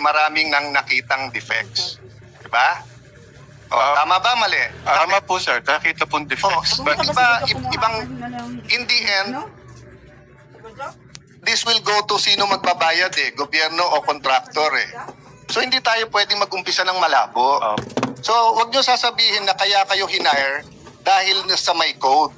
maraming nang nakitang defects. Diba? O, Ah, tama ba, mali? Tama po sir, nakita pong Oh, defects. but But iba, ibang, in the end, this will go to sino magbabayad eh, gobyerno o contractor eh. So hindi tayo pwedeng mag-umpisa ng malabo. uh, So wag nyo sasabihin na kaya kayo hinire dahil sa may code.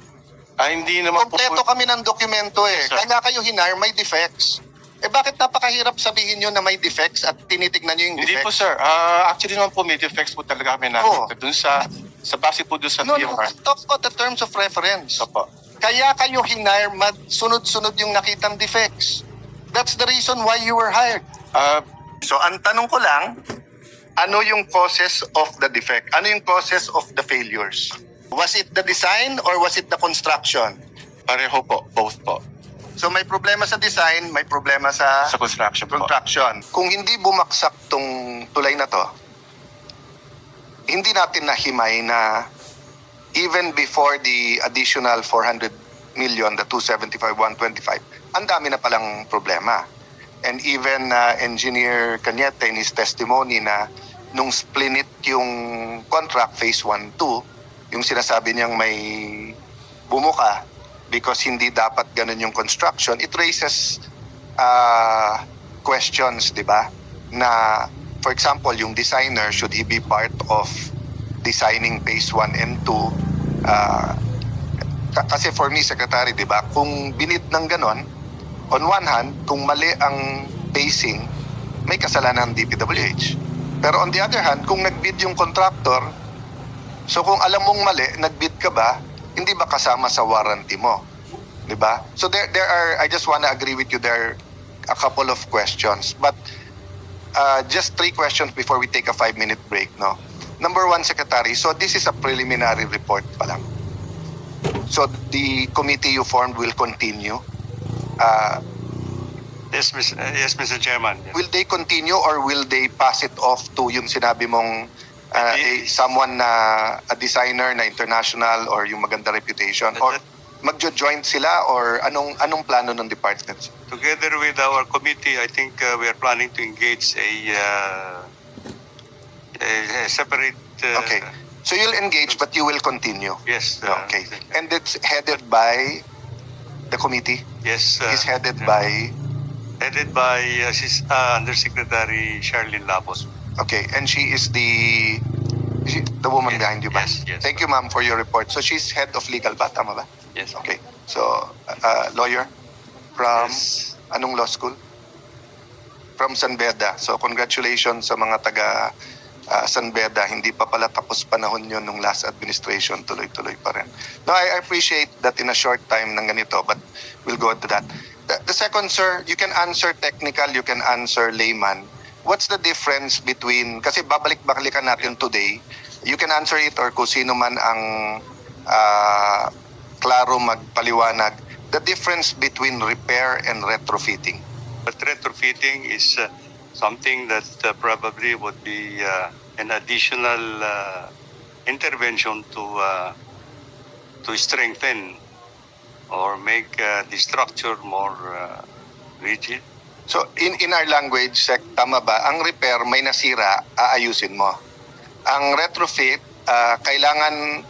ah, hindi naman po Kompleto kami ng dokumento eh. Sir. Kaya kayo hinire, may defects. Eh bakit napakahirap sabihin nyo na may defects at tinitignan nyo yung Hindi po defects? sir, Ah, actually naman po may defects po talaga kami Oo. nakita dun sa sa base po dun sa No, no, TMR. talk about the terms of reference. Opo. Kaya kayo hinire, mad, sunod-sunod yung nakitang defects. That's the reason why you were hired. Ah, So ang tanong ko lang, ano yung causes of the defect? Ano yung causes of the failures? Was it the design or was it the construction? pareho po, both po. So may problema sa design, may problema sa, Sa construction po. construction. Kung hindi bumaksak tong tulay na to, hindi natin nahimay na even before the additional 400 million, the 275, 125, ang dami na palang problema. And even uh, Engineer Cañete in his testimony na nung splinit yung contract phase 1, 2, yung sinasabi niyang may bumuka because hindi dapat ganun yung construction, it raises uh, questions, di ba? Na, for example, yung designer, should he be part of designing phase 1 and 2? Uh, ka- kasi for me, Secretary, di ba, kung binit ng ganon, on one hand, kung mali ang basing, may kasalanan ang DPWH. Pero on the other hand, kung nagbid yung contractor, so kung alam mong mali, nagbid ka ba, hindi ba kasama sa warranty mo? Di ba? So there, there are, I just wanna agree with you, there are a couple of questions. But uh, just three questions before we take a five-minute break, no? Number one, Secretary, so this is a preliminary report pa lang. So the committee you formed will continue. Uh, Yes, Mr. uh, yes, Mr. Chairman. Yes. will they continue or will they pass it off to yung sinabi mong uh, a, someone na a designer na international or yung maganda reputation or magjo-joint sila or anong anong plano ng department? Together with our committee, I think uh, we are planning to engage a, uh, a, a separate. Uh, Okay. So you'll engage but you will continue. Yes. uh, Okay. And it's headed by the committee. Yes. Uh, Is headed uh, by headed by Assist, uh, Undersecretary Charlene Lapos. Okay, and she is the she the woman Yes, behind you ba? yes, yes. Thank you ma'am for your report. So she's head of legal ba? Tama ba? Yes. Okay. So, uh, lawyer from Yes. anong law school? From San Beda. So, congratulations sa mga taga uh, San Beda. Hindi pa pala tapos panahon yun nung last administration. Tuloy-tuloy pa rin. No, I, I appreciate that in a short time ng ganito, but we'll go into that. The, the second, sir, you can answer technical, you can answer layman. What's the difference between, kasi babalik-balikan natin today, you can answer it or kung sino man ang ah, klaro magpaliwanag, the difference between repair and retrofitting. But retrofitting is uh, something that uh, probably would be uh, an additional uh, intervention to uh, to strengthen or make uh, the structure more uh, rigid. So in in our language, sec, tama ba? Ang repair may nasira, aayusin mo. Ang retrofit, ah, kailangan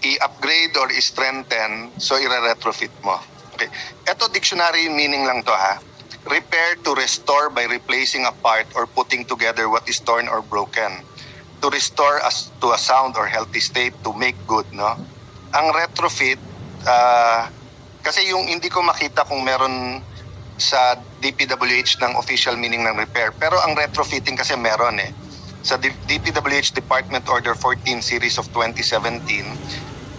i-upgrade or i-strengthen, so i-retrofit mo. Okay. Ito dictionary meaning lang to ha. Repair to restore by replacing a part or putting together what is torn or broken. To restore us to a sound or healthy state to make good, no? Ang retrofit, ah, kasi yung hindi ko makita kung meron sa DPWH ng official meaning ng repair. Pero ang retrofitting kasi meron eh. Sa DPWH Department Order 14 Series of 2017,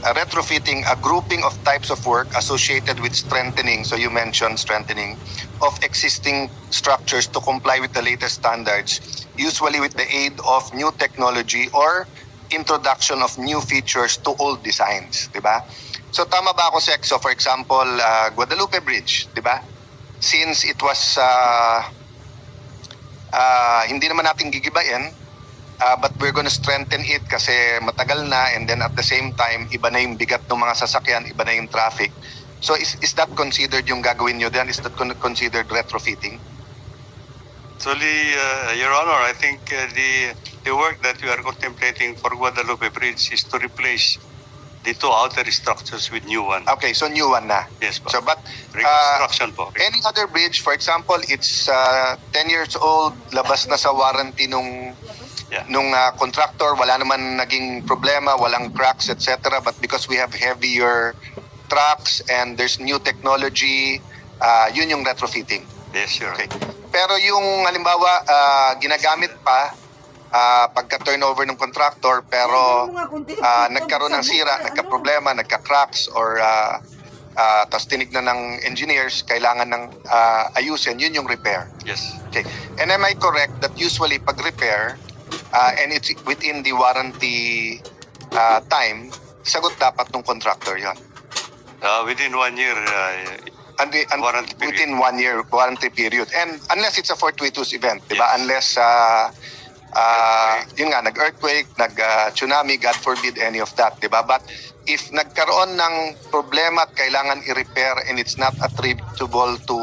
uh, retrofitting a grouping of types of work associated with strengthening, so you mentioned strengthening, of existing structures to comply with the latest standards, usually with the aid of new technology or introduction of new features to old designs, di ba? So tama ba ako, Sek? So for example, uh, Guadalupe Bridge, di ba? Since it was uh, uh, hindi naman natin gigibayin, uh, but we're gonna strengthen it kasi matagal na and then at the same time, iba na yung bigat ng mga sasakyan, iba na yung traffic. So is, is that considered yung gagawin nyo then? Is that con- considered retrofitting? Actually, uh, Your Honor, I think uh, the the work that we are contemplating for Guadalupe Bridge is to replace the two outer structures with new one. Okay, so new one na. Yes, po. So but uh, Reconstruction po. any other bridge, for example, it's uh, 10 years old, labas na sa warranty nung Yeah. nung uh, contractor, wala naman naging problema, walang cracks, etc. But because we have heavier trucks and there's new technology, uh, yun yung retrofitting. Yes, Your Okay. Pero yung halimbawa, ah, ginagamit pa ah, pagka-turnover ng contractor pero ah, nagkaroon ng sira, nagka-problema, nagka-cracks or uh, tapos tinignan ng engineers, kailangan ng ah, ayusin, yun yung repair. Yes. Okay. And am I correct that usually pag repair ah, and it's within the warranty ah, time, sagot dapat ng contractor yon. Uh, within one year, uh, And, and Warranty period. within one year warranty period. And unless it's a fortuitous event, di ba? Yes. Unless, uh, uh, yun nga, nag-earthquake, nag-tsunami, God forbid any of that, di ba? But if nagkaroon ng problema at kailangan i-repair and it's not attributable to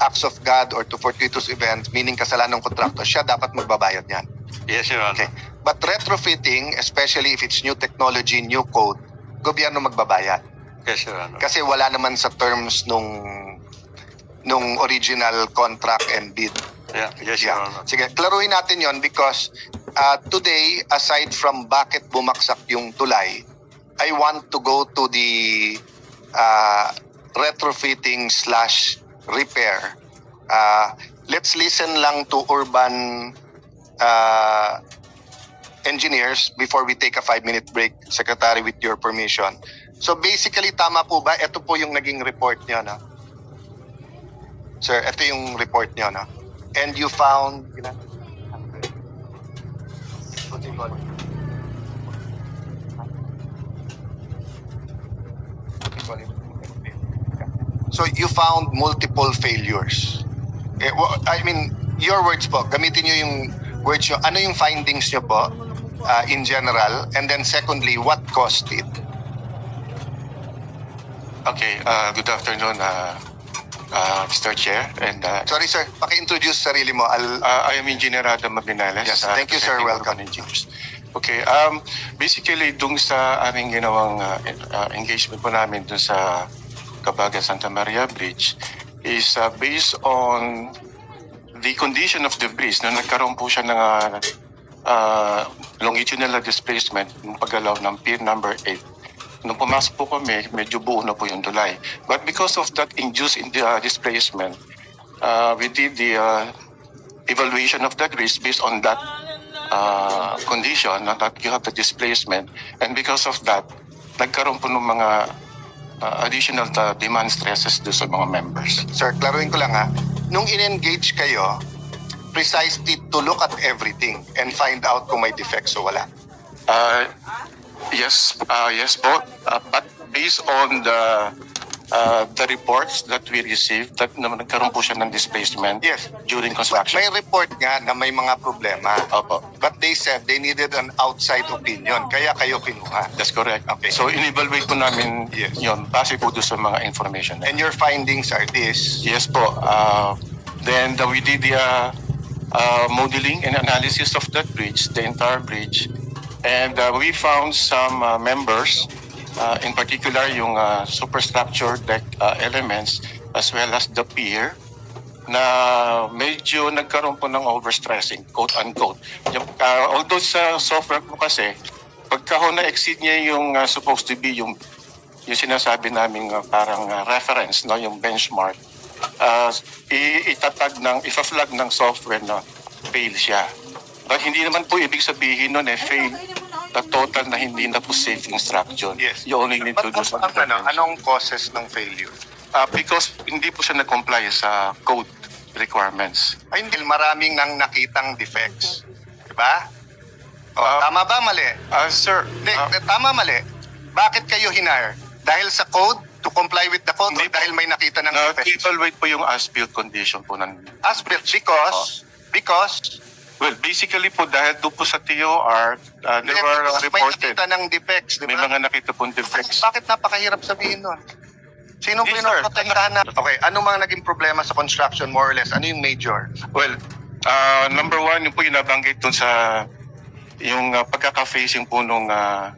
acts of God or to fortuitous events, meaning kasalanan ng kontraktor, siya dapat magbabayad niyan. yes, Your Honor. Okay. But retrofitting, especially if it's new technology, new code, gobyerno magbabayad. Yes, Your Honor. Kasi wala naman sa terms nung nung original contract and bid. Yeah, yes, Your Yeah. Honor. Sige, klaruhin natin yon because uh, today, aside from bakit bumagsak yung tulay, I want to go to the uh, retrofitting slash repair. Uh, let's listen lang to urban uh, engineers before we take a five-minute break, Secretary, with your permission. So basically, tama po ba? Ito po yung naging report nyo, no? Sir, ito yung report nyo, no? And you found... So you found multiple failures. Eh, I mean, your words po, gamitin nyo yung words nyo. Ano yung findings nyo po uh, in general? And then secondly, what caused it? Okay, uh, good afternoon, uh, uh, Mr. Chair. And uh, Sorry sir, paki-introduce sarili mo. I'll, uh, I am Engineer Adam Magnales. Yes, uh, thank you, sir. Welcome. Engineers. Okay, um, basically, dung sa aming ginawang uh, uh, engagement po namin dun sa Cabaga Santa Maria Bridge is uh, based on the condition of the bridge na nagkaroon po siya ng uh, uh, longitudinal displacement ng paggalaw ng pier number 8. Nung pumasok po kami, medyo buo na po yung tulay. But because of that induced in the, uh, displacement, uh, we did the uh, evaluation of that risk based on that uh, condition na that you have the displacement. And because of that, nagkaroon po ng mga uh, additional uh, demand stresses do sa mga members. sir, klaruin ko lang ha. Nung in-engage kayo, precisely to look at everything and find out kung may defects o wala. Uh, yes, uh, yes po. Uh, but based on the uh, the reports that we received, that na nagkaroon po siya ng displacement Yes. during construction. May report nga na may mga problema. Opo. But they said they needed an outside opinion. Kaya kayo kinuha. That's correct. Okay. So, in-evaluate po namin Yes. yun, base po doon sa mga information. And your findings are this. Yes po. Uh, then the, we did the uh, uh, modeling and analysis of that bridge, the entire bridge. And uh, we found some uh, members, uh, in particular yung uh, superstructure deck uh, elements as well as the pier na medyo nagkaroon po ng overstressing, quote-unquote. Uh, although sa software po kasi, pagka ho na-exceed niya yung uh, supposed to be yung yung sinasabi naming uh, parang uh, reference, no, yung benchmark, uh, itatag ng, ifa-flag ng software na fail siya. But hindi naman po ibig sabihin nun eh, fail the total na hindi na po safe yung structure. Yes. You only need to do ano, anong causes ng failure? Uh, because hindi po siya nag-comply sa code requirements. Ay, hindi. Maraming nang nakitang defects. Diba? O, Ah. tama ba mali? Uh, sir, Hindi, uh, tama mali. Bakit kayo hinire? Dahil sa code? To comply with the code? Hindi dahil may nakita ng na defects? evaluate po yung as-built condition po ng As-built because, because, Well, basically po dahil doon po sa TOR, uh, there were uh, may reported, nakita ng defects, di may ba? mga nakita pong defects. Bakit napakahirap sabihin nun? Sinong Hindi, sir. pinoprotektahan na? Okay, ano mga naging problema sa construction more or less? Ano yung major? Well, Ah, number one, yung po yung nabanggit dun sa yung ah, pagkaka-facing po nung, ah,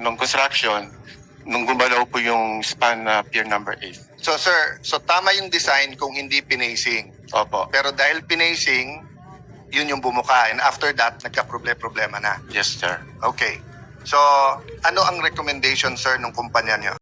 nung construction nung gumalaw po yung span na pier number 8. So sir, so tama yung design kung hindi pinacing. Opo. Pero dahil pinacing, yun yung bumuka. And after that, nagka-problema na. Yes, sir. Okay. So, ano ang recommendation, sir, ng kumpanya niyo?